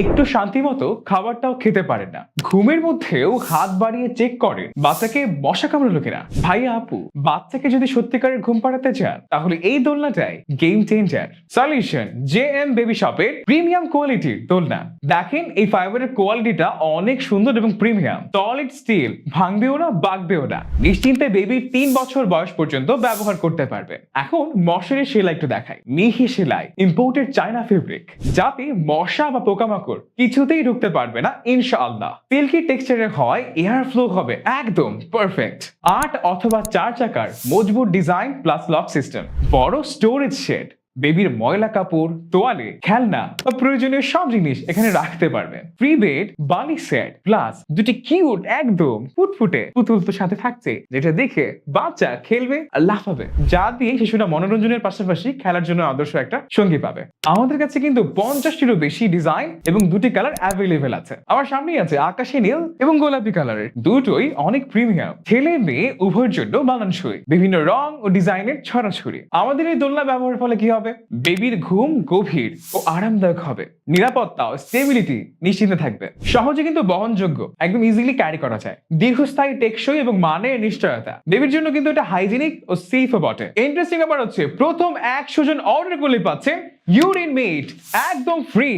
একটু শান্তি মতো খাবারটাও খেতে পারে না। ঘুমের মধ্যেও হাত বাড়িয়ে চেক করে বাচ্চাকে মশা কামড়ালো কিনা। ভাইয়া আপু, বাচ্চাকে যদি সত্যিকারের ঘুম পাড়াতে চান, তাহলে এই দোলনাটাই game changer solution J M baby শপের প্রিমিয়াম কোয়ালিটির দোলনা। দেখেন এই ফাইবারের কোয়ালিটিটা অনেক সুন্দর এবং প্রিমিয়াম সলিড স্টিল ভাঙবেও না, বাগবেও না। নিশ্চিন্তে বেবির তিন বছর বয়স পর্যন্ত ব্যবহার করতে পারবে। এখন মশারির সেলাই একটু দেখাই। মিহি সেলাই ইম্পোর্টেড চায়না ফেব্রিক যাতে মশা বা পোকামাকড় কিছুতেই ঢুকতে পারবে না, ইনশাআল্লাহ। সিল্কি টেক্সচারের হয় এয়ার ফ্লো হবে একদম পারফেক্ট আট অথবা চার চাকার মজবুত ডিজাইন প্লাস লক সিস্টেম বড় স্টোরেজ শেড বেবির ময়লা কাপড়, তোয়ালে, খেলনা বা প্রয়োজনীয় সব জিনিস এখানে রাখতে পারবেন। ফ্রি বেড বালি সেট প্লাস দুটি কিউট একদম ফুটফুটে পুতুল তো সাথে থাকছে, যেটা দেখে বাচ্চা খেলবে আর লাফাবে। যা দিয়ে শিশুরা মনোরঞ্জনের পাশাপাশি খেলার জন্য আদর্শ একটা সঙ্গী পাবে। আমাদের কাছে কিন্তু পঞ্চাশটিরও বেশি ডিজাইন এবং দুটি কালার অ্যাভেলেবেল আছে। আমার সামনেই আছে আকাশি নীল এবং গোলাপি কালারের দুটোই অনেক প্রিমিয়াম ছেলে মেয়ে উভয়ের জন্য মানানসই। বিভিন্ন রং ও ডিজাইনের ছড়াছড়ি। আমাদের এই দোলনা ব্যবহারের ফলে কি হবে? বেবির ঘুম গভীর ও আরামদায়ক হবে। নিরাপত্তা ও স্টেবিলিটি নিশ্চিন্তে থাকবে। সহজে কিন্তু বহনযোগ্য, একদম ইজিলি ক্যারি করা যায়। দীর্ঘস্থায়ী টেকসই এবং মানের নিশ্চয়তা। বেবির জন্য কিন্তু এটা হাইজিনিক ও সেফও বটে। ইন্টারেস্টিং ব্যাপার হচ্ছে, প্রথম একশো জন অর্ডার করলে পাচ্ছেন ইউরিন মেট একদম ফ্রি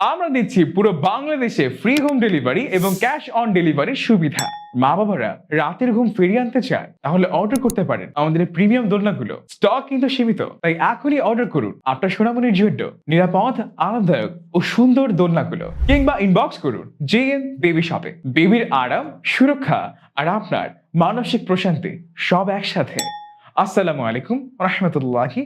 আমরা দিচ্ছি পুরো বাংলাদেশে ফ্রি হোম ডেলিভারি এবং ক্যাশ অন ডেলিভারির সুবিধা। মা বাবারা, রাতের ঘুম ফিরিয়ে আনতে চায়, তাহলে অর্ডার করতে পারেন আমাদের প্রিমিয়াম দোলনাগুলো। স্টক কিন্তু সীমিত, তাই এখনই অর্ডার করুন। আপনার সোনামনির জন্য নিরাপদ, আরামদায়ক ও সুন্দর দোলনাগুলো। কিংবা ইনবক্স করুন জে এম বেবি শপে বেবির আরাম, সুরক্ষা আর আপনার মানসিক প্রশান্তি সব একসাথে। আসসালামু আলাইকুম, রহমতুল্লাহি